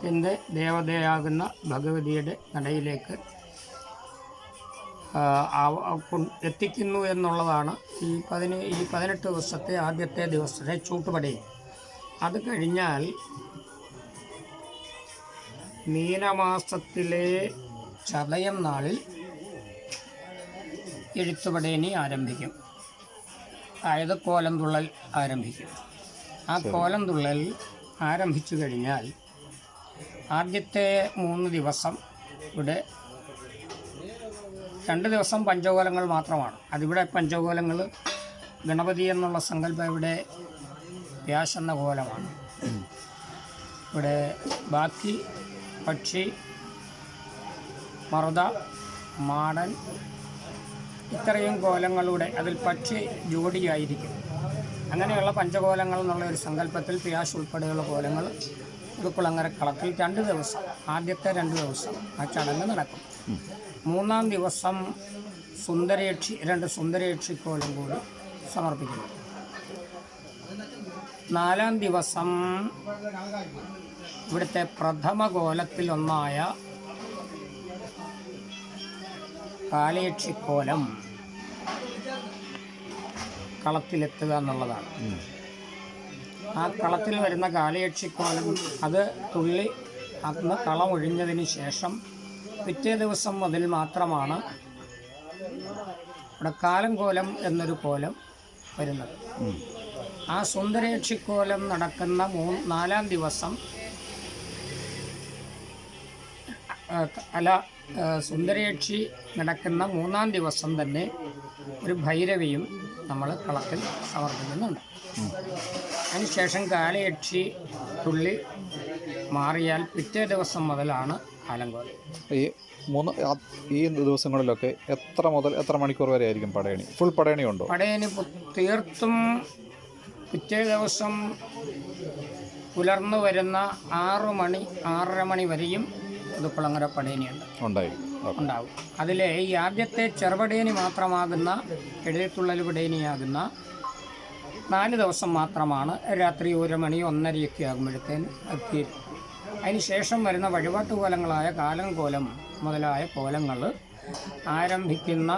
ത്തിന്റെ ദേവതയാകുന്ന ഭഗവതിയുടെ നടയിലേക്ക് എത്തിക്കുന്നു എന്നുള്ളതാണ് ഈ പതിന് ഈ പതിനെട്ട് ദിവസത്തെ ആദ്യത്തെ ദിവസത്തെ ചൂട്ടുപടി. അത് കഴിഞ്ഞാൽ മീനമാസത്തിലെ ചതയം നാളിൽ എഴുത്തുപടേനി ആരംഭിക്കും. അതായത് കോലം തുള്ളൽ ആരംഭിക്കും. ആ കോലം തുള്ളൽ ആരംഭിച്ചു കഴിഞ്ഞാൽ ആദ്യത്തെ മൂന്ന് ദിവസം ഇവിടെ രണ്ട് ദിവസം പഞ്ചകോലങ്ങൾ മാത്രമാണ്. അതിവിടെ പഞ്ചകോലങ്ങൾ ഗണപതി എന്നുള്ള സങ്കല്പം ഇവിടെ വ്യാസ് എന്ന കോലമാണ് ഇവിടെ ബാക്കി പക്ഷി മറുത മാടൻ ഇത്രയും കോലങ്ങളുടെ അതിൽ പക്ഷി ജോഡിയായിരിക്കും. അങ്ങനെയുള്ള പഞ്ചകോലങ്ങൾ എന്നുള്ള ഒരു സങ്കല്പത്തിൽ പിയാഷ് ഉൾപ്പെടെയുള്ള കോലങ്ങൾ ഉടുക്കുളങ്ങര കളത്തിൽ രണ്ട് ദിവസം ആദ്യത്തെ രണ്ട് ദിവസം ആ ചടങ്ങ് നടക്കും. മൂന്നാം ദിവസം സുന്ദരേക്ഷി രണ്ട് സുന്ദരേക്ഷി കോലം കൂടി സമർപ്പിക്കുന്നു. നാലാം ദിവസം ഇവിടുത്തെ പ്രഥമ കോലത്തിലൊന്നായ കാലയക്ഷിക്കോലം കളത്തിലെത്തുക എന്നുള്ളതാണ്. ആ കളത്തിൽ വരുന്ന കാലയക്ഷിക്കോലം അത് തുള്ളി അന്ന് കളം ഒഴിഞ്ഞതിന് ശേഷം പിറ്റേ ദിവസം മുതൽ മാത്രമാണ് ഇവിടെ കാലം കോലം എന്നൊരു കോലം വരുന്നത്. ആ സുന്ദരേക്ഷിക്കോലം നടക്കുന്ന മൂ നാലാം ദിവസം അല്ല സുന്ദരേക്ഷി നടക്കുന്ന മൂന്നാം ദിവസം തന്നെ ഒരു ഭൈരവിയും നമ്മൾ കളത്തിൽ സമർപ്പിക്കുന്നുണ്ട് അതിനുശേഷം കാലയക്ഷി തുള്ളി മാറിയാൽ പിറ്റേ ദിവസം മുതലാണ് കാലങ്കോലം ഈ മൂന്ന് ഈ ദിവസങ്ങളിലൊക്കെ എത്ര മുതൽ എത്ര മണിക്കൂർ വരെ ആയിരിക്കും പടയണി? ഫുൾ പടയണി ഉണ്ടോ? പടയണി തീർത്തും പിറ്റേ ദിവസം പുലർന്നു വരുന്ന ആറു മണി ആറര മണി വരെയും ഇത് കുളങ്ങര പടയനിയുണ്ട് ഉണ്ടായിരിക്കും. ഉണ്ടാവും. അതിലെ ഈ ആദ്യത്തെ ചെറുപടയണി മാത്രമാകുന്ന എഴുതിത്തുള്ളൽ പടേനിയാകുന്ന നാല് ദിവസം മാത്രമാണ് രാത്രി ഒരു മണി ഒന്നരയൊക്കെ ആകുമ്പോഴത്തേന് എത്തിയത്. അതിന് ശേഷം വരുന്ന വഴിപാട്ട് കോലങ്ങളായ കാലം കോലം മുതലായ കോലങ്ങൾ ആരംഭിക്കുന്ന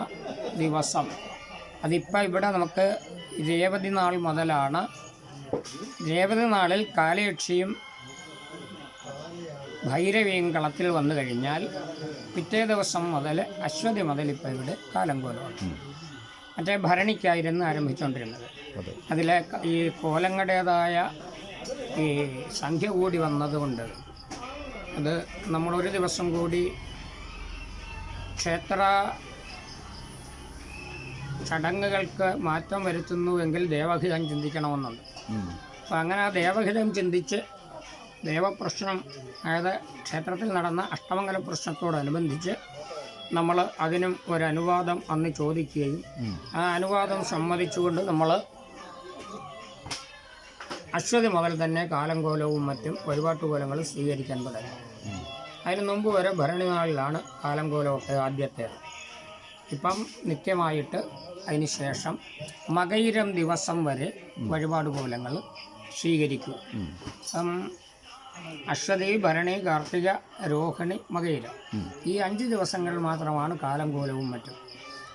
ദിവസം. അതിപ്പോൾ ഇവിടെ നമുക്ക് രേവതി നാൾ മുതലാണ്. രേവതി നാളിൽ കാലയക്ഷിയും ഭൈരവിയും കളത്തിൽ വന്നു കഴിഞ്ഞാൽ പിറ്റേ ദിവസം മുതൽ അശ്വതി മുതൽ ഇപ്പോൾ ഇവിടെ കാലങ്കോലമാണ് മറ്റേ ഭരണിക്കായിരുന്നു ആരംഭിച്ചുകൊണ്ടിരുന്നത് അതിലെ ഈ കോലങ്ങളുടേതായ ഈ സംഖ്യ കൂടി വന്നതുകൊണ്ട് അത് നമ്മളൊരു ദിവസം കൂടി ക്ഷേത്ര ചടങ്ങുകൾക്ക് മാറ്റം വരുത്തുന്നുവെങ്കിൽ ദേവഹിതം ചിന്തിക്കണമെന്നുണ്ട്. അപ്പം അങ്ങനെ ആ ദേവഹിതം ചിന്തിച്ച് ദേവപ്രശ്നം അതായത് ക്ഷേത്രത്തിൽ നടന്ന അഷ്ടമംഗല പ്രശ്നത്തോടനുബന്ധിച്ച് നമ്മൾ അതിനും ഒരു അനുവാദം അന്ന് ചോദിക്കുകയും ആ അനുവാദം സമ്മതിച്ചുകൊണ്ട് നമ്മൾ അശ്വതി മുതൽ തന്നെ കാലങ്കോലവും മറ്റും വഴിപാട്ടുകോലങ്ങൾ സ്വീകരിക്കാൻ തുടങ്ങി. അതിന് മുമ്പ് വരെ ഭരണിനാളിലാണ് കാലങ്കോലമൊക്കെ ആദ്യത്തേത്. ഇപ്പം നിത്യമായിട്ട് അതിന് ശേഷം മകയിരം ദിവസം വരെ വഴിപാട് കോലങ്ങൾ സ്വീകരിക്കും. അശ്വതി ഭരണി കാർത്തിക രോഹിണി മകയില ഈ അഞ്ച് ദിവസങ്ങളിൽ മാത്രമാണ് കാലംകോലവും മറ്റും.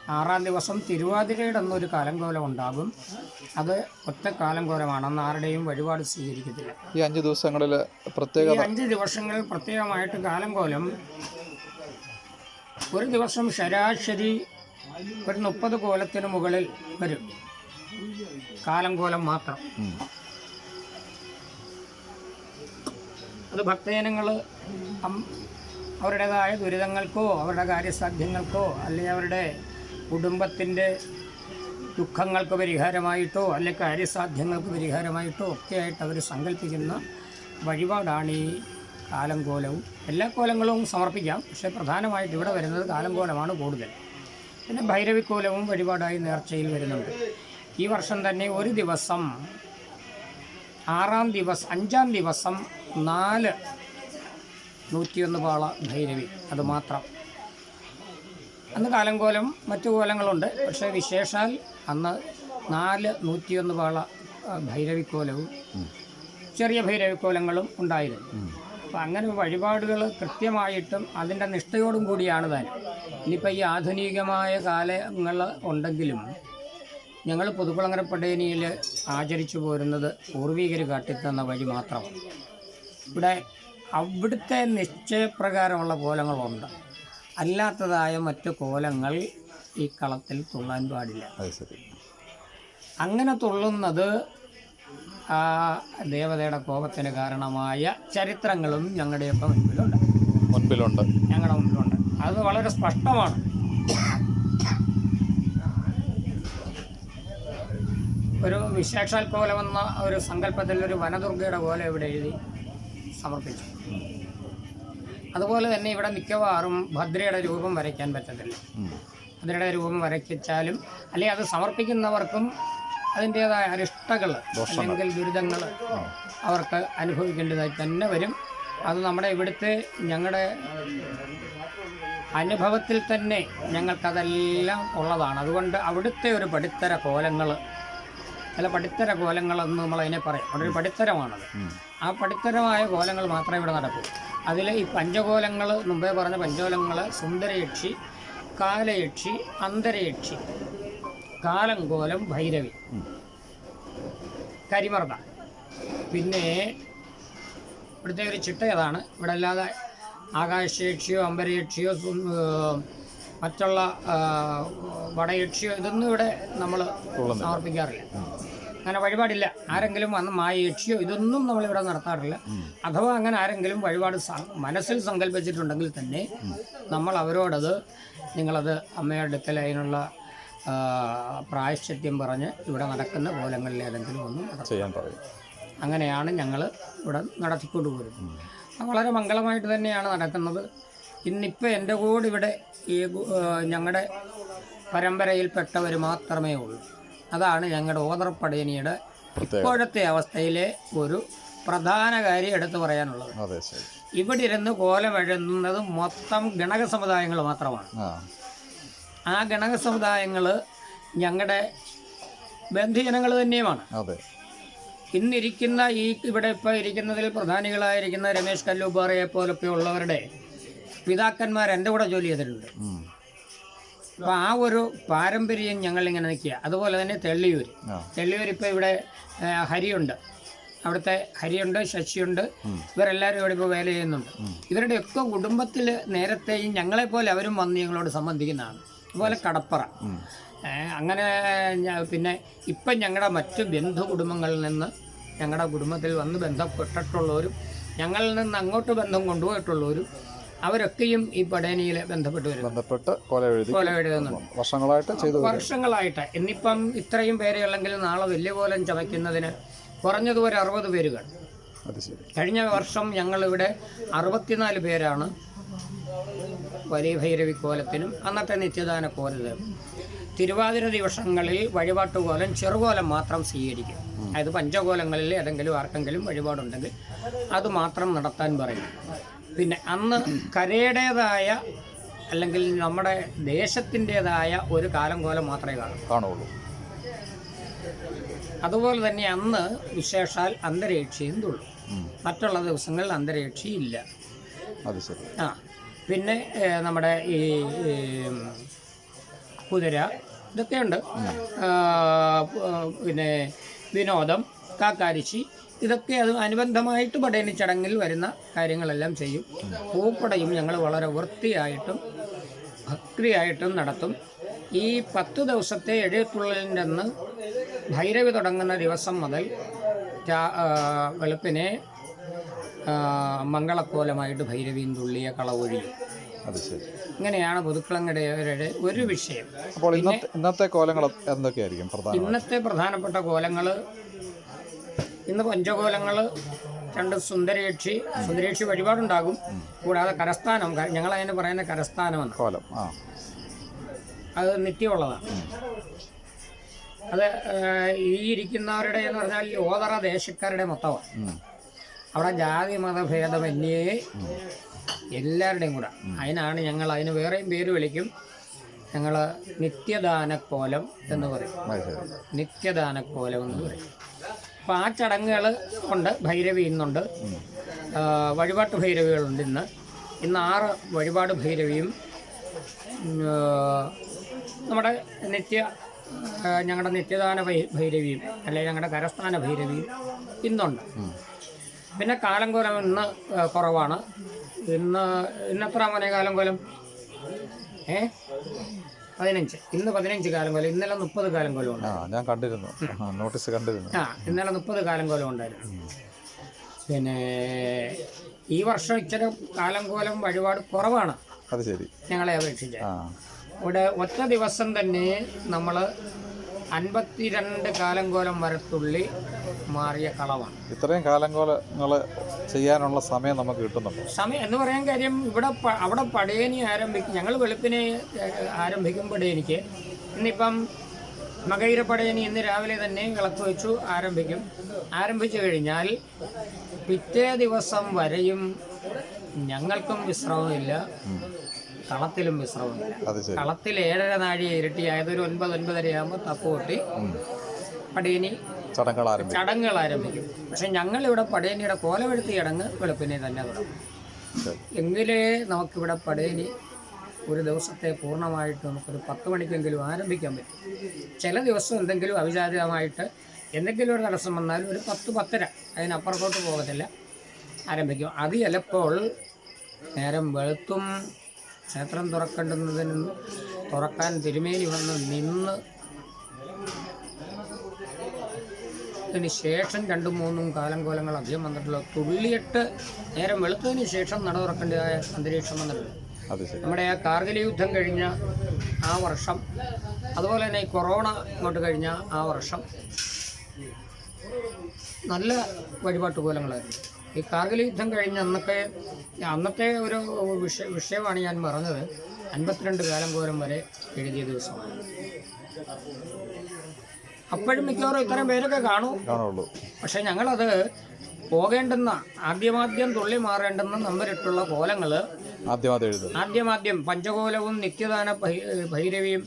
ആറാം ദിവസം തിരുവാതിരയുടെ അന്നൊരു കാലംകോലം ഉണ്ടാകും. അത് ഒറ്റ കാലംകോലമാണ് അന്ന് ആരുടെയും വഴിപാട് സ്വീകരിക്കത്തില്ല. ഈ അഞ്ച് ദിവസങ്ങളിൽ പ്രത്യേക അഞ്ച് ദിവസങ്ങളിൽ പ്രത്യേകമായിട്ട് കാലംകോലം ഒരു ദിവസം ശരാശരി ഒരു മുപ്പത് കോലത്തിന് മുകളിൽ വരും. കാലംകോലം മാത്രം. അത് ഭക്തജനങ്ങൾ അവരുടേതായ ദുരിതങ്ങൾക്കോ അവരുടെ കാര്യസാധ്യങ്ങൾക്കോ അല്ലെങ്കിൽ അവരുടെ കുടുംബത്തിന്റെ ദുഃഖങ്ങൾക്ക് പരിഹാരമായിട്ടോ അല്ലെങ്കിൽ കാര്യസാധ്യങ്ങൾക്ക് പരിഹാരമായിട്ടോ ഒക്കെയായിട്ട് അവർ സങ്കല്പിക്കുന്ന വഴിപാടാണ് ഈ കാലങ്കോലവും എല്ലാ കോലങ്ങളും സമർപ്പിക്കാം. പക്ഷേ പ്രധാനമായിട്ട് ഇവിടെ വരുന്നത് കാലങ്കോലമാണ് കൂടുതൽ. പിന്നെ ഭൈരവിക്കോലവും വഴിപാടായി നേർച്ചയിൽ വരുന്നുണ്ട്. ഈ വർഷം തന്നെ ഒരു ദിവസം ആറാം ദിവസം അഞ്ചാം ദിവസം നാല് നൂറ്റിയൊന്ന് പാള ഭൈരവി. അത് മാത്രം. അന്ന് കാലങ്കോലം മറ്റു കോലങ്ങളുണ്ട്. പക്ഷേ വിശേഷാൽ അന്ന് നാല് നൂറ്റിയൊന്ന് പാള ഭൈരവിക്കോലവും ചെറിയ ഭൈരവിക്കോലങ്ങളും ഉണ്ടായിരുന്നു. അപ്പം അങ്ങനെ വഴിപാടുകൾ കൃത്യമായിട്ടും അതിന്റെ നിഷ്ഠയോടും കൂടിയാണ് താൻ ഇനിയിപ്പോൾ ഈ ആധുനികമായ കാലങ്ങൾ ഉണ്ടെങ്കിലും ഞങ്ങൾ പുതുക്കുളങ്ങര പടയനിയിൽ ആചരിച്ചു പോരുന്നത് പൂർവികർ കാട്ടിത്തന്ന വഴി മാത്രമാണ് ഇവിടെ അവിടുത്തെ നിശ്ചയപ്രകാരമുള്ള കോലങ്ങളുണ്ട്. അല്ലാത്തതായ മറ്റു കോലങ്ങൾ ഈ കളത്തിൽ തുള്ളാൻ പാടില്ല. അങ്ങനെ തുള്ളുന്നത് ആ ദേവതയുടെ കോപത്തിന് കാരണമായ ചരിത്രങ്ങളും ഞങ്ങളുടെയൊക്കെ മുൻപിലുണ്ട്. മുൻപിലുണ്ട്. ഞങ്ങളുടെ മുൻപിലുണ്ട്. അത് വളരെ സ്പഷ്ടമാണ്. ഒരു വിശേഷാൽ കോലം എന്ന ഒരു സങ്കല്പത്തിൽ ഒരു വനദുർഗയുടെ കോലം ഇവിടെ എഴുതി സമർപ്പിച്ചു. അതുപോലെ തന്നെ ഇവിടെ മിക്കവാറും ഭദ്രയുടെ രൂപം വരയ്ക്കാൻ പറ്റത്തില്ല. ഭദ്രയുടെ രൂപം വരയ്ക്കിച്ചാലും അല്ലെങ്കിൽ അത് സമർപ്പിക്കുന്നവർക്കും അതിന്റേതായ അരിഷ്ടകൾ അല്ലെങ്കിൽ ദുരിതങ്ങൾ അവർക്ക് അനുഭവിക്കേണ്ടതായി തന്നെ വരും. അത് നമ്മുടെ ഇവിടുത്തെ ഞങ്ങളുടെ അനുഭവത്തിൽ തന്നെ ഞങ്ങൾക്കതെല്ലാം ഉള്ളതാണ്. അതുകൊണ്ട് അവിടുത്തെ ഒരു പടിത്തര കോലങ്ങൾ ചില പടിത്തര കോലങ്ങളെന്ന് നമ്മളതിനെ പറയാം. അവിടെ ഒരു പടിത്തരമാണത് ആ പടിത്തരമായ കോലങ്ങൾ മാത്രമേ ഇവിടെ നടക്കൂ. അതിൽ ഈ പഞ്ചകോലങ്ങൾ മുമ്പേ പറഞ്ഞ പഞ്ചകോലങ്ങൾ സുന്ദരയക്ഷി കാലയക്ഷി അന്തരയക്ഷി കാലം കോലം ഭൈരവി കരിമർദ പിന്നെ ഇവിടുത്തെ ഒരു ചിട്ട ഏതാണ്? ഇവിടെ അല്ലാതെ ആകാശയക്ഷിയോ അമ്പരയക്ഷിയോ മറ്റുള്ള വടയക്ഷിയോ ഇതൊന്നും ഇവിടെ നമ്മൾ. സമർപ്പിക്കാറില്ല. അങ്ങനെ വഴിപാടില്ല. ആരെങ്കിലും വന്ന് മായയക്ഷിയോ ഇതൊന്നും നമ്മളിവിടെ നടത്താറില്ല. അഥവാ അങ്ങനെ ആരെങ്കിലും വഴിപാട് മനസ്സിൽ സങ്കല്പിച്ചിട്ടുണ്ടെങ്കിൽ തന്നെ നമ്മൾ അവരോടത് നിങ്ങളത് അമ്മയുടെ അടുക്കൽ അതിനുള്ള പ്രായശ്ചിത്യം പറഞ്ഞ് ഇവിടെ നടക്കുന്ന കോലങ്ങളിൽ ഏതെങ്കിലും ഒന്നും ചെയ്യാൻ പറയും. അങ്ങനെയാണ് ഞങ്ങൾ ഇവിടെ നടത്തിക്കൊണ്ടുപോകുന്നത് വളരെ മംഗളമായിട്ട് തന്നെയാണ് നടക്കുന്നത്. ഇന്നിപ്പോൾ എന്റെ കൂടെ ഇവിടെ ഈ ഞങ്ങളുടെ പരമ്പരയിൽപ്പെട്ടവർ മാത്രമേ ഉള്ളൂ. അതാണ് ഞങ്ങളുടെ ഓതറപ്പടയനിയുടെ ഇപ്പോഴത്തെ അവസ്ഥയിലെ ഒരു പ്രധാന കാര്യം എടുത്തു പറയാനുള്ളത്. ഇവിടെ ഇരുന്ന് കോലം എഴുതുന്നത് മൊത്തം ഗണക സമുദായങ്ങൾ മാത്രമാണ്. ആ. ഗണക സമുദായങ്ങൾ ഞങ്ങളുടെ ബന്ധുജനങ്ങൾ തന്നെയുമാണ്. ഇന്നിരിക്കുന്ന ഈ ഇവിടെ ഇപ്പോൾ ഇരിക്കുന്നതിൽ പ്രധാനികളായിരിക്കുന്ന രമേശ് കല്ലൂപ്പാറയെ പോലൊക്കെ ഉള്ളവരുടെ പിതാക്കന്മാർ എന്റെ കൂടെ ജോലി ചെയ്തിട്ടുണ്ട്. അപ്പോൾ ആ ഒരു പാരമ്പര്യം ഞങ്ങളിങ്ങനെ നിൽക്കുക. അതുപോലെ തന്നെ തെള്ളിയൂർ തെള്ളിയൂർ ഇപ്പോൾ ഇവിടെ ഹരിയുണ്ട്. അവിടുത്തെ ഹരിയുണ്ട് ശശിയുണ്ട്. ഇവരെല്ലാവരും ഇവിടെ ഇപ്പോൾ വേല ചെയ്യുന്നുണ്ട്. ഇവരുടെയൊക്കെ കുടുംബത്തിൽ നേരത്തെയും ഞങ്ങളെപ്പോലെ അവരും വന്ന് ഞങ്ങളോട് സംബന്ധിക്കുന്നതാണ്. അതുപോലെ കടപ്പറ. അങ്ങനെ പിന്നെ ഇപ്പം ഞങ്ങളുടെ മറ്റ് ബന്ധു കുടുംബങ്ങളിൽ നിന്ന് ഞങ്ങളുടെ കുടുംബത്തിൽ വന്ന് ബന്ധപ്പെട്ടിട്ടുള്ളവരും ഞങ്ങളിൽ നിന്ന് അങ്ങോട്ട് ബന്ധം കൊണ്ടുപോയിട്ടുള്ളവരും അവരൊക്കെയും ഈ പടയണിയിൽ ബന്ധപ്പെട്ട് വരുന്നു. ബന്ധപ്പെട്ട് കൊല എഴുതി കോലം എഴുതുന്നുണ്ട്. വർഷങ്ങളായിട്ട് ചെയ്തു വർഷങ്ങളായിട്ട്. ഇന്നിപ്പം ഇത്രയും പേരെ ഉള്ളെങ്കിൽ നാളെ വലിയ കോലം ചവയ്ക്കുന്നതിന് കുറഞ്ഞത് ഒരു അറുപത് പേര് കാണും അത് ശരി. കഴിഞ്ഞ വർഷം ഞങ്ങളിവിടെ അറുപത്തിനാല് പേരാണ് വലിയ ഭൈരവി കോലത്തിനും അന്നത്തെ നിത്യദാന കോലത്തിനും തിരുവാതിര ദിവസങ്ങളിൽ വഴിപാട്ടുകോലം ചെറുകോലം മാത്രം സ്വീകരിക്കും. അതായത് പഞ്ചകോലങ്ങളിൽ ഏതെങ്കിലും ആർക്കെങ്കിലും വഴിപാടുണ്ടെങ്കിൽ അത് മാത്രം നടത്താൻ പറയും. പിന്നെ അന്ന് കരയുടേതായ അല്ലെങ്കിൽ നമ്മുടെ ദേശത്തിന്റെതായ ഒരു കാലം കോലം മാത്രമേ കാണൂ. കാണുള്ളൂ. അതുപോലെ തന്നെ അന്ന് വിശേഷാൽ അന്തരീക്ഷയും തുള്ളു. മറ്റുള്ള ദിവസങ്ങളിൽ അന്തരീക്ഷി ഇല്ല അത് ശരി. ആ. പിന്നെ നമ്മുടെ ഈ, കുതിര ഇതൊക്കെയുണ്ട്. പിന്നെ വിനോദം കാക്കാരിശി ഇതൊക്കെ അത് അനുബന്ധമായിട്ട് പടയണി ചടങ്ങിൽ വരുന്ന കാര്യങ്ങളെല്ലാം ചെയ്യും. പൂപ്പടയും ഞങ്ങൾ വളരെ വൃത്തിയായിട്ടും ഭക്തിയായിട്ടും നടത്തും. ഈ പത്ത് ദിവസത്തെ എഴുത്തുള്ളിന്റെ അന്ന് ഭൈരവി തുടങ്ങുന്ന ദിവസം മുതൽ വെളുപ്പിനെ മംഗളക്കോലമായിട്ട് ഭൈരവിയും തുള്ളിയ കളവൊഴിയും. അത് ശരി. ഇങ്ങനെയാണ് പുതുക്കളങ്ങടയവരുടെ ഒരു വിഷയം. അപ്പോൾ ഇന്നത്തെ ഇന്നത്തെ കോലങ്ങൾ എന്തൊക്കെയായിരിക്കും പ്രധാന ഇന്നത്തെ പ്രധാനപ്പെട്ട കോലങ്ങൾ ഇന്ന് പഞ്ചകോലങ്ങൾ രണ്ട് സുന്ദരേക്ഷി സുന്ദരേക്ഷി വഴിപാടുണ്ടാകും. കൂടാതെ കരസ്ഥാനം ഞങ്ങൾ ഞങ്ങളതിന് പറയുന്ന കരസ്ഥാനമാണ് കോലം ആ. അത് നിത്യമുള്ളതാണ്. അത് ഈ ഇരിക്കുന്നവരുടെ എന്ന് പറഞ്ഞാൽ ഓതറ ദേശക്കാരുടെ മൊത്തമാണ്. അവിടെ ജാതി മതഭേദമന്യേ എല്ലാവരുടെയും കൂടെ. അതിനാണ് ഞങ്ങൾ അതിന് വേറെയും പേര് വിളിക്കും. ഞങ്ങൾ നിത്യദാനക്കോലം എന്ന് പറയും. നിത്യദാനക്കോലം എന്ന് പറയും. അപ്പോൾ ആ ചടങ്ങുകൾ ഉണ്ട്. ഭൈരവി ഇന്നുണ്ട്. വഴിപാട്ട് ഭൈരവികളുണ്ട് ഇന്ന്. ഇന്ന് ആറ് വഴിപാട് ഭൈരവിയും നമ്മുടെ നിത്യ ഞങ്ങളുടെ നിത്യദാന ഭൈരവിയും അല്ലെങ്കിൽ ഞങ്ങളുടെ കരസ്ഥാന ഭൈരവിയും ഇന്നുണ്ട്. പിന്നെ കാലം കോലം ഇന്ന് കുറവാണ്. ഇന്ന് ഇന്നെത്ര മോനെ കാലം കൊലം? ഏ? പതിനഞ്ച്. ഇന്ന് പതിനഞ്ച് കാലം കൊലം. ഇന്നലെ മുപ്പത് കാലം കൊലം ഉണ്ട് ആ ഞാൻ കണ്ടിരുന്നു. നോട്ടീസ് കണ്ടിരുന്നു. ആ ഇന്നലെ മുപ്പത് കാലം കൊലം ഉണ്ടായിരുന്നു. പിന്നെ ഈ വർഷം ഇച്ചിരി കാലം കോലം വഴിപാട് കുറവാണ്. അത് ശരി. ഞങ്ങളെ അപേക്ഷിച്ച്. ഇവിടെ ഒറ്റ ദിവസം തന്നെ നമ്മൾ അൻപത്തിരണ്ട് കാലങ്കോലം വരത്തുള്ളി മാറിയ കളവാണ്. ഇത്രയും കാലങ്ങൾ ചെയ്യാനുള്ള സമയം നമുക്ക് കിട്ടുന്നുണ്ട്? സമയം എന്ന് പറയാൻ കാര്യം ഇവിടെ അവിടെ പടയണി ആരംഭിക്കും ഞങ്ങൾ വെളുപ്പിനെ ആരംഭിക്കുമ്പോഴേ എനിക്ക് ഇന്നിപ്പം മകയിര പടയണി ഇന്ന് രാവിലെ തന്നെ വിളക്ക് വെച്ചു ആരംഭിക്കും. ആരംഭിച്ചു കഴിഞ്ഞാൽ പിറ്റേ ദിവസം വരെയും ഞങ്ങൾക്കും വിശ്രമമില്ല. കളത്തിലും മിശ്രമില്ല കളത്തിൽ ഏഴര നാഴിക ഇരട്ടിയായത് ഒരു ഒൻപത് ഒൻപതരയാകുമ്പോൾ തപ്പ് കൊട്ടി പടയണി ചടങ്ങുകൾ ആരംഭിക്കും. ചടങ്ങുകൾ ആരംഭിക്കും. പക്ഷെ ഞങ്ങളിവിടെ പടയണിയുടെ കോലവെഴുത്തി ചടങ്ങ് വെളുപ്പിനെ തന്നെ തുടങ്ങും. എങ്കിലേ നമുക്കിവിടെ പടയണി ഒരു ദിവസത്തെ പൂർണമായിട്ട് നമുക്കൊരു പത്ത് മണിക്കെങ്കിലും ആരംഭിക്കാൻ പറ്റും. ചില ദിവസം എന്തെങ്കിലും അവിചാരിതമായിട്ട് എന്തെങ്കിലും ഒരു തടസ്സം വന്നാലും ഒരു പത്ത് പത്തര അതിനപ്പുറത്തോട്ട് പോകത്തില്ല. ആരംഭിക്കും. അത് ചിലപ്പോൾ നേരം വെളുത്തും ക്ഷേത്രം തുറക്കേണ്ടുന്നതിന് തുറക്കാൻ തിരുമേനി വന്ന് നിന്ന് അതിന് ശേഷം രണ്ടും മൂന്നും കാലം കോലങ്ങൾ അധികം വന്നിട്ടുള്ള തുള്ളിയിട്ട് നേരം വെളുത്തതിന് ശേഷം നട തുറക്കേണ്ടതായ അന്തരീക്ഷം വന്നിട്ടുണ്ട്. നമ്മുടെ ആ കാർഗിൽ യുദ്ധം കഴിഞ്ഞ ആ വർഷം അതുപോലെ തന്നെ ഈ കൊറോണ ഇങ്ങോട്ട് കഴിഞ്ഞ ആ വർഷം നല്ല വഴിപാട്ട് കോലങ്ങളായിരുന്നു ഈ കാർഗിൽ യുദ്ധം കഴിഞ്ഞ അന്നൊക്കെ അന്നത്തെ ഒരു വിഷയ വിഷയമാണ് ഞാൻ പറഞ്ഞത്. അൻപത്തിരണ്ട് കാലം പോരം വരെ എഴുതിയ ദിവസമാണ്. അപ്പോഴും മിക്കവാറും ഇത്രയും പേരൊക്കെ കാണും. കാണുള്ളൂ. പക്ഷെ ഞങ്ങളത് പോകേണ്ടെന്ന ആദ്യമാദ്യം തുള്ളി മാറേണ്ടെന്ന നമ്പരിട്ടുള്ള കോലങ്ങൾ ആദ്യമാദ്യം പഞ്ചകോലവും നിത്യദാന ഭൈരവിയും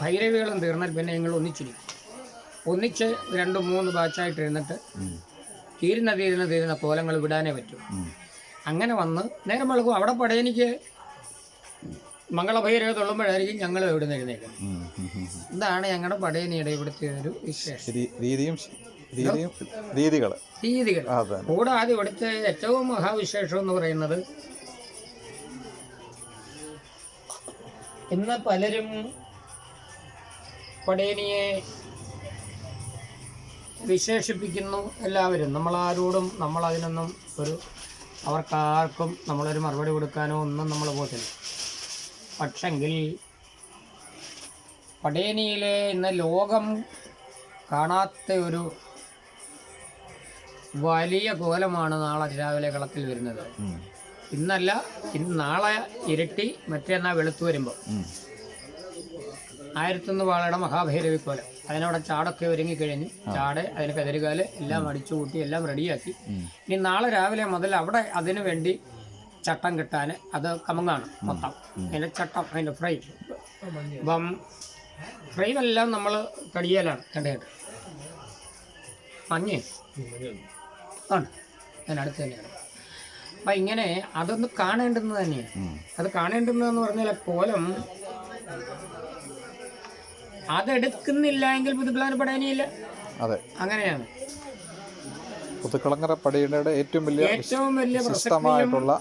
ഭൈരവികളും തീർന്നാൽ പിന്നെ ഞങ്ങൾ ഒന്നിച്ചിരിക്കും. ഒന്നിച്ച് രണ്ടും മൂന്ന് ബാച്ചായിട്ട് ഇരുന്നിട്ട് തീരുന്ന തീരുന്ന തീരുന്ന കോലങ്ങൾ വിടാനേ പറ്റൂ. അങ്ങനെ വന്ന് നേരം വെളുക്കും. അവിടെ പടയനിക്ക് മംഗളഭൈരവ തൊള്ളുമ്പോഴായിരിക്കും ഞങ്ങൾ ഇവിടെ ഉം. ഇതാണ് ഞങ്ങളുടെ പടയനിയുടെ ഇവിടുത്തെ ഒരു വിശേഷം. രീതിയും രീതികൾ രീതികൾ കൂടാതെ ഇവിടുത്തെ ഏറ്റവും മഹാവിശേഷം എന്ന് പറയുന്നത് ഇന്ന് പലരും പടയണിയെ വിശേഷിപ്പിക്കുന്നു എല്ലാവരും. നമ്മളാരോടും നമ്മളതിനൊന്നും ഒരു അവർക്കാർക്കും നമ്മളൊരു മറുപടി കൊടുക്കാനോ ഒന്നും നമ്മൾ പോകത്തില്ല. പക്ഷെങ്കിൽ പടേനിയിലെ ഇന്ന് ലോകം കാണാത്ത ഒരു വലിയ കോലമാണ് നാളെ രാവിലെ കളത്തിൽ വരുന്നത്. ഇന്നല്ല ഇന്ന് നാളെ ഇരട്ടി മറ്റേന്നാ വെളുത്തു വരുമ്പോൾ. ആയിരത്തൊന്ന് വാളയുടെ മഹാഭൈരവി കോലം അതിനവിടെ ചാടൊക്കെ ഒരുങ്ങി ഒരുങ്ങിക്കഴിഞ്ഞ് ചാട് അതിന് കതിരുകാൽ എല്ലാം അടിച്ചു കൂട്ടി എല്ലാം റെഡിയാക്കി. ഇനി നാളെ രാവിലെ മുതൽ അവിടെ അതിനു വേണ്ടി ചട്ടം കിട്ടാൻ അത് കമങ്ങാണ് മൊത്തം. അതിന്റെ ചട്ടം അതിന്റെ ഫ്രൈ. അപ്പം എല്ലാം നമ്മൾ കടിയലാണ് കണ്ടേട്ട് മഞ്ഞ് ആണ്. അതിനടുത്ത് തന്നെയാണ്. അപ്പം ഇങ്ങനെ അതൊന്ന് കാണേണ്ടുന്നത് തന്നെയാണ്. അത് കാണേണ്ടുന്നതെന്ന് പറഞ്ഞാൽ പോലും കോലം അതെടുക്കുന്നില്ല എങ്കിൽ പുതുക്കളങ്ങര പടയണിയില്ല. അതെ. അങ്ങനെയാണ്. പുതുക്കളങ്ങര പടിയുടെ ഏറ്റവും വലിയ ഏറ്റവും വലിയ പ്രശസ്തമായിട്ടുള്ള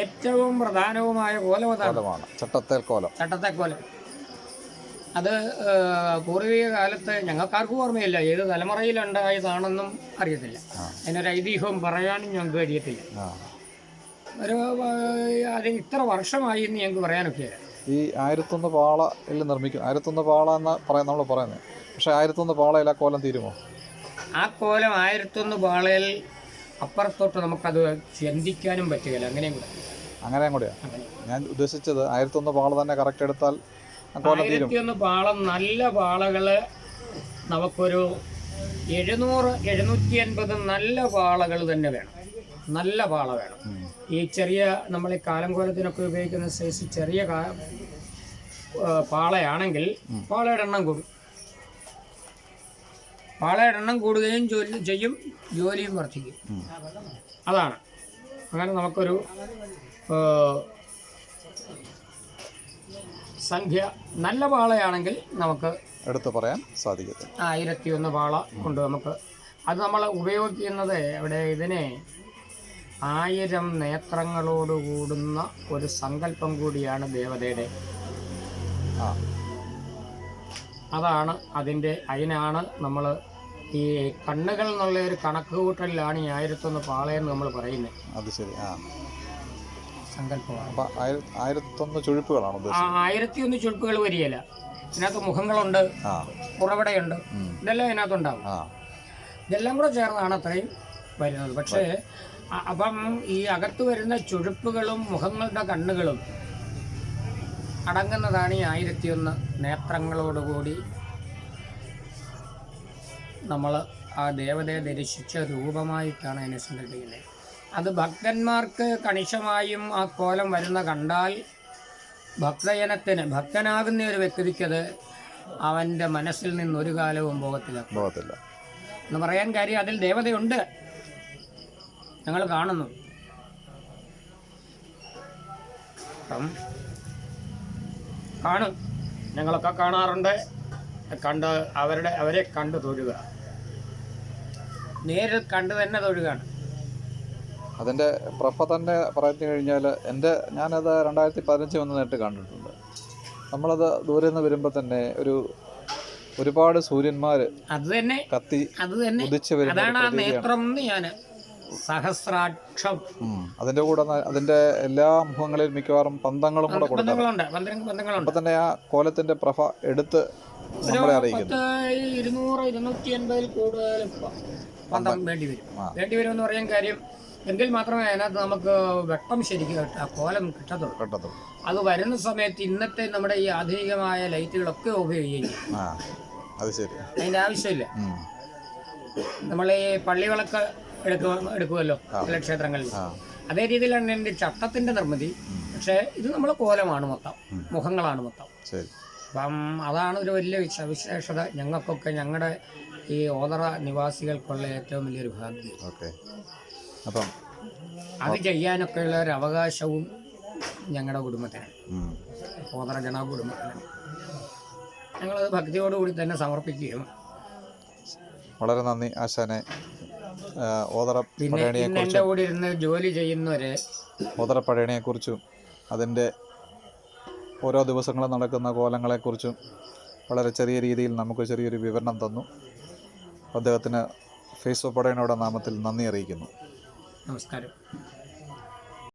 ഏറ്റവും പ്രധാനവുമായ കോലം അതാണ് ചട്ടത്തേൽ കോലം. ചട്ടത്തെ കോലം. അത് പൂർവിക കാലത്ത് ഞങ്ങൾക്കാർക്കും ഓർമ്മയില്ല. ഏത് തലമുറയിലുണ്ടായതാണെന്നും അറിയത്തില്ല. അതിനൊരു ഐതിഹ്യവും പറയാനും ഞങ്ങൾക്ക് കഴിയത്തില്ല. ഒരു അത് ഇത്ര വർഷമായി എന്ന് ഞങ്ങൾക്ക് പറയാനൊക്കെ ഈ ആയിരത്തൊന്ന് പാളയിൽ നിർമ്മിക്കും. ആയിരത്തൊന്ന് പാള എന്ന് പറയാൻ നമ്മൾ പറയുന്നത് പക്ഷേ ആയിരത്തൊന്ന് പാളയിൽ ആ കോലം തീരുമോ? ആ കോലം ആയിരത്തൊന്ന് പാളയിൽ അപ്പുറത്തോട്ട് നമുക്കത് ചിന്തിക്കാനും പറ്റുകയില്ല. അങ്ങനെയും കൂടെ. അങ്ങനെയും കൂടെയാണ് അങ്ങനെ ഞാൻ ഉദ്ദേശിച്ചത് ആയിരത്തൊന്ന് പാള തന്നെ കറക്റ്റ് എടുത്താൽ ആയിരത്തിയൊന്ന് പാളം നല്ല പാളകൾ നമുക്കൊരു എഴുന്നൂറ് എഴുന്നൂറ്റി അൻപത് നല്ല പാളകൾ തന്നെ വേണം. നല്ല പാള വേണം. ഈ ചെറിയ നമ്മൾ ഈ കാലം കോലത്തിനൊക്കെ ഉപയോഗിക്കുന്ന സൈസ് ചെറിയ പാളയാണെങ്കിൽ പാളയുടെ എണ്ണം കൂടും. പാളയുടെ എണ്ണം കൂടുകയും ജോലി ചെയ്യും ജോലിയും വർദ്ധിക്കും. അതാണ്. അങ്ങനെ നമുക്കൊരു സംഖ്യ നല്ല പാളയാണെങ്കിൽ നമുക്ക് എടുത്തു പറയാൻ സാധിക്കും ആയിരത്തി ഒന്ന് പാള കൊണ്ട് നമുക്ക് അത് നമ്മൾ ഉപയോഗിക്കുന്നത് ഇവിടെ ഇതിനെ ആയിരം നേത്രങ്ങളോട് കൂടുന്ന ഒരു സങ്കല്പം കൂടിയാണ് ദേവതയുടെ. അതാണ് അതിന്റെ അതിനാണ് നമ്മൾ ഈ കണ്ണുകൾ എന്നുള്ള ഒരു കണക്ക് കൂട്ടലിലാണ് ഈ ആയിരത്തൊന്ന് പാളയെന്ന് നമ്മൾ പറയുന്നത്. അത് ശരി ആ. സങ്കല്പമാണ്. ആയിരത്തൊന്ന് ചുഴിപ്പുകളാണ് ആ ആയിരത്തി ഒന്ന് ചുഴുപ്പുകൾ വരികയില്ല. ഇതിനകത്ത് മുഖങ്ങളുണ്ട് ആ. പുറവിടയുണ്ട് ഉം. ഇതെല്ലാം ഇതിനകത്തുണ്ടാവും. ഇതെല്ലാം കൂടെ ചേർന്നാണ് അത്രയും വരുന്നത്. പക്ഷേ അപ്പം ഈ അകത്ത് വരുന്ന ചുഴുപ്പുകളും മുഖങ്ങളുടെ കണ്ണുകളും അടങ്ങുന്നതാണ് ഈ ആയിരത്തിയൊന്ന് നേത്രങ്ങളോടുകൂടി നമ്മൾ ആ ദേവതയെ ദർശിച്ച രൂപമായിട്ടാണ് അതിനെ സങ്കല്പിക്കുന്നത്. അത് ഭക്തന്മാർക്ക് കണിശമായും ആ കോലം വരുന്ന കണ്ടാൽ ഭക്തജനത്തിന് ഭക്തനാകുന്ന ഒരു വ്യക്തിക്കത് അവന്റെ മനസ്സിൽ നിന്ന് ഒരു കാലവും പോകത്തില്ല. പോകത്തില്ല. എന്ന് പറയാൻ കാര്യം അതിൽ ദേവതയുണ്ട്. ഞങ്ങൾ കാണുന്നു. അപ്പം കാണും. ഞങ്ങളൊക്കെ കാണാറുണ്ട്. കണ്ട് അവരുടെ അവരെ കണ്ട് തൊഴുക. നേരിൽ കണ്ട് തന്നെ തൊഴുകയാണ് അതിന്റെ പ്രഭ തന്നെ പറഞ്ഞു കഴിഞ്ഞാൽ എന്റെ ഞാനത് രണ്ടായിരത്തി പതിനഞ്ച് വന്ന് നേരിട്ട് കണ്ടിട്ടുണ്ട്. നമ്മളത് ദൂരെ നിന്ന് വരുമ്പോൾ തന്നെ ഒരു ഒരുപാട് സൂര്യന്മാർ അത് തന്നെ. കത്തി അത് തന്നെ. ഉദിച്ച് വരുന്ന സഹസ്രാക്ഷം. അതിന്റെ കൂടെ അതിന്റെ എല്ലാ മുഖങ്ങളിൽ മിക്കവാറും പന്തങ്ങളും കൂടെ പന്ത്രണ്ട് ബന്ധങ്ങളുണ്ട് അപ്പം തന്നെ ആ കോലത്തിന്റെ പ്രഭ എടുത്ത് നമ്മളെ അറിയിക്കുന്നു. ഇരുന്നൂറ് ഇരുന്നൂറ്റി എൺപതിൽ കൂടുതൽ പന്തം വേണ്ടി വരും. വേണ്ടി വരും എന്ന് പറയാൻ കാര്യം എങ്കിൽ മാത്രമേ അതിനകത്ത് നമുക്ക് വെട്ടം ശരിക്കും കിട്ട- കോലം കിട്ടത്തുള്ളൂ. കിട്ടത്തുള്ളൂ. അത് വരുന്ന സമയത്ത് ഇന്നത്തെ നമ്മുടെ ഈ ആധുനികമായ ലൈറ്റുകളൊക്കെ ഉപയോഗിക്കും. അതിന്റെ ആവശ്യമില്ല. നമ്മൾ ഈ പള്ളികളൊക്കെ എടുക്കുക എടുക്കുമല്ലോ ചില ക്ഷേത്രങ്ങളിൽ. അതേ രീതിയിലാണ് എന്റെ ചട്ടത്തിന്റെ നിർമ്മിതി. പക്ഷേ ഇത് നമ്മൾ കോലമാണ് മൊത്തം. മുഖങ്ങളാണ് മൊത്തം. അപ്പം അതാണ് ഒരു വലിയ സവിശേഷത ഞങ്ങൾക്കൊക്കെ ഞങ്ങളുടെ ഈ ഓതറ നിവാസികൾക്കുള്ള ഏറ്റവും വലിയൊരു ഭാഗ്യം. അപ്പം അത് ചെയ്യാനൊക്കെയുള്ള ഒരു അവകാശവും ഞങ്ങളുടെ കുടുംബത്തിനാണ്. ഓതറ ജന കുടുംബത്തിനാണ്. ഞങ്ങളത് ഭക്തിയോടുകൂടി തന്നെ സമർപ്പിക്കുകയും വളരെ നന്ദി ആശാനെ. ആ, കുറിച്ചും പിന്നെ പഴയണിയെ ഇന്ന് കൂടെ ഇരുന്ന് ജോലി ചെയ്യുന്നവരെ ഓതറ കുറിച്ചും അതിന്റെ ഓരോ ദിവസങ്ങളും നടക്കുന്ന കോലങ്ങളെക്കുറിച്ചും വളരെ ചെറിയ രീതിയിൽ നമുക്ക് ചെറിയൊരു വിവരണം തന്നു. അദ്ദേഹത്തിന് ഫേസ്ബുക്ക് പടയണയുടെ നാമത്തിൽ നന്ദി അറിയിക്കുന്നു. നമസ്കാരം.